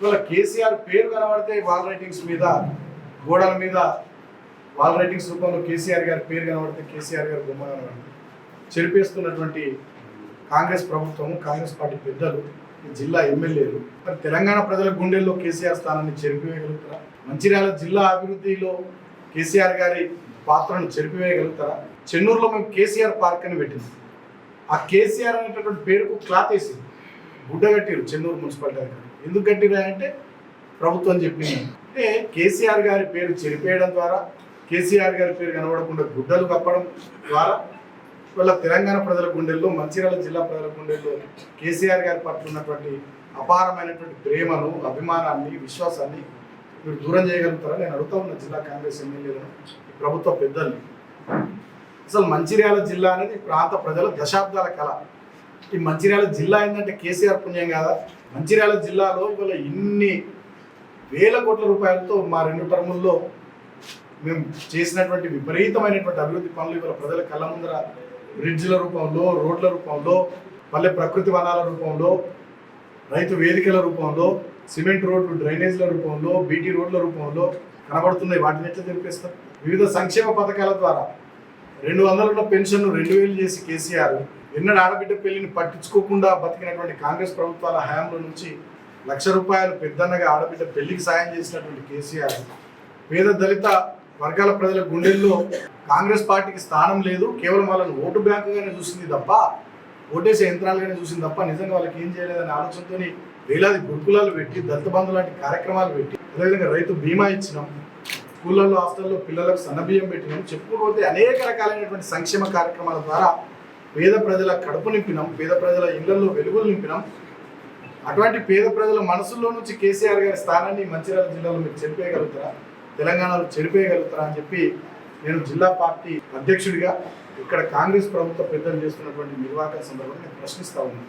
ఇవాళ కేసీఆర్ పేరు కనబడితే వాల్ రైటింగ్స్ మీద గోడల మీద వాల్ రైటింగ్స్ రూపంలో కేసీఆర్ గారి పేరు కనబడితే కేసీఆర్ గారి బొమ్మ కనబడితే చెరిపేస్తున్నటువంటి కాంగ్రెస్ ప్రభుత్వం కాంగ్రెస్ పార్టీ పెద్దలు ఈ జిల్లా ఎమ్మెల్యేలు మరి తెలంగాణ ప్రజల గుండెల్లో కేసీఆర్ స్థానాన్ని చెరిపివేయగలుగుతారా? మంచిర్యాల జిల్లా అభివృద్ధిలో కేసీఆర్ గారి పాత్రను చెరిపివేయగలుగుతారా? చెన్నూరులో మేము కేసీఆర్ పార్క్ అని పెట్టింది ఆ కేసీఆర్ అనేటటువంటి పేరుకు క్లాత్ వేసింది. గుడ్డ కట్టిరు చెన్నూరు మున్సిపాలిటీ అధికారులు ఎందుకు కట్టిరా అంటే ప్రభుత్వం చెప్పింది అంటే కేసీఆర్ గారి పేరు చెరిపేయడం ద్వారా కేసీఆర్ గారి పేరు కనబడకుండా గుడ్డలు కప్పడం ద్వారా వాళ్ళ తెలంగాణ ప్రజల గుండెల్లో మంచిర్యాల జిల్లా ప్రజల గుండెల్లో కేసీఆర్ గారి పట్ల ఉన్నటువంటి అపారమైనటువంటి ప్రేమను అభిమానాన్ని విశ్వాసాన్ని మీరు దూరం చేయగలుగుతారా? నేను అడుగుతా ఉన్న జిల్లా కాంగ్రెస్ ఎమ్మెల్యేలను ప్రభుత్వ పెద్దల్ని. అసలు మంచిర్యాల జిల్లా అనేది ప్రాంత ప్రజల దశాబ్దాల కళ. ఈ మంచిర్యాల జిల్లా ఏంటంటే కేసీఆర్ పుణ్యం కాదా? మంచిర్యాల జిల్లాలో ఇవాళ ఇన్ని వేల కోట్ల రూపాయలతో మా రెండు టర్ముల్లో మేము చేసినటువంటి విపరీతమైనటువంటి అభివృద్ధి పనులు ఇవాళ ప్రజల కళ్ళ ముందర బ్రిడ్జ్ల రూపంలో రోడ్ల రూపంలో పల్లె ప్రకృతి వనాల రూపంలో రైతు వేదికల రూపంలో సిమెంట్ రోడ్లు డ్రైనేజ్ల రూపంలో బీటీ రోడ్ల రూపంలో కనబడుతున్నాయి. వాటిని ఎట్లా తెలిపేస్తారు వివిధ సంక్షేమ పథకాల ద్వారా రెండు వందల పెన్షన్ రెండు వేలు చేసి కేసీఆర్ ఎన్నడూ ఆడబిడ్డ పెళ్ళిని పట్టించుకోకుండా బతికినటువంటి కాంగ్రెస్ ప్రభుత్వాల హయాంలో నుంచి లక్ష రూపాయలు పెద్దన్నగా ఆడబిడ్డ పెళ్ళికి సాయం చేసినటువంటి కేసీఆర్. పేద దళిత వర్గాల ప్రజల గుండెల్లో కాంగ్రెస్ పార్టీకి స్థానం లేదు కేవలం వాళ్ళని ఓటు బ్యాంకుగానే చూసింది తప్ప ఓటేసే యంత్రాలుగానే చూసింది తప్ప నిజంగా వాళ్ళకి ఏం చేయలేదనే ఆలోచనతో వేలాది గురుకులాలు పెట్టి దళిత బంధు లాంటి కార్యక్రమాలు పెట్టి అదేవిధంగా రైతు బీమా ఇచ్చినాం స్కూళ్ళల్లో హాస్టల్లో పిల్లలకు సన్నబియ్యం పెట్టినాం చెప్పుకోకపోతే అనేక రకాలైనటువంటి సంక్షేమ కార్యక్రమాల ద్వారా పేద ప్రజల కడుపు నింపినాం పేద ప్రజల ఇళ్ళలో వెలుగులు నింపినాం. అటువంటి పేద ప్రజల మనసుల్లో నుంచి కేసీఆర్ గారి స్థానాన్ని మంచిర్యాల జిల్లాలో మీరు చెరిపేయగలుగుతారా? తెలంగాణలో చెరిపేయగలుగుతారా అని చెప్పి నేను జిల్లా పార్టీ అధ్యక్షుడిగా ఇక్కడ కాంగ్రెస్ ప్రభుత్వ పెద్దలు చేస్తున్నటువంటి నిర్వాహక సందర్భంగా నేను ప్రశ్నిస్తా ఉన్నాను.